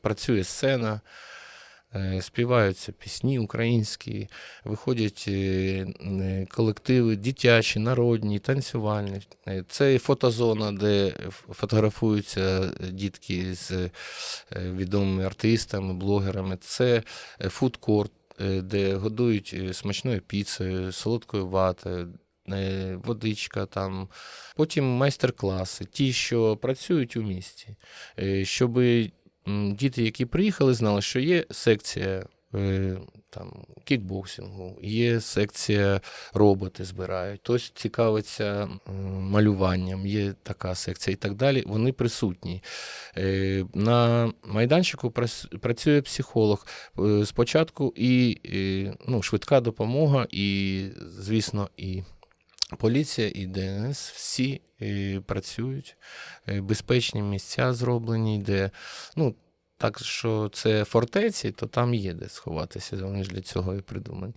Працює сцена, е, співаються пісні українські, виходять е, е, колективи дитячі, народні, танцювальні. Це фотозона, де фотографуються дітки з відомими артистами, блогерами. Це фудкорт, де годують смачною піцею, солодкою ватою. Водичка там, потім майстер-класи, ті, що працюють у місті, щоб діти, які приїхали, знали, що є секція е, там, кікбоксингу, є секція роботи збирають, хтось цікавиться малюванням, є така секція і так далі. Вони присутні. Е, На майданчику працює психолог. Е, Спочатку і ну, швидка допомога, і, звісно, і поліція, і ДНС всі е, працюють. Е, Безпечні місця зроблені, де ну, так що це фортеці, то там є де сховатися. Вони ж для цього і придумані.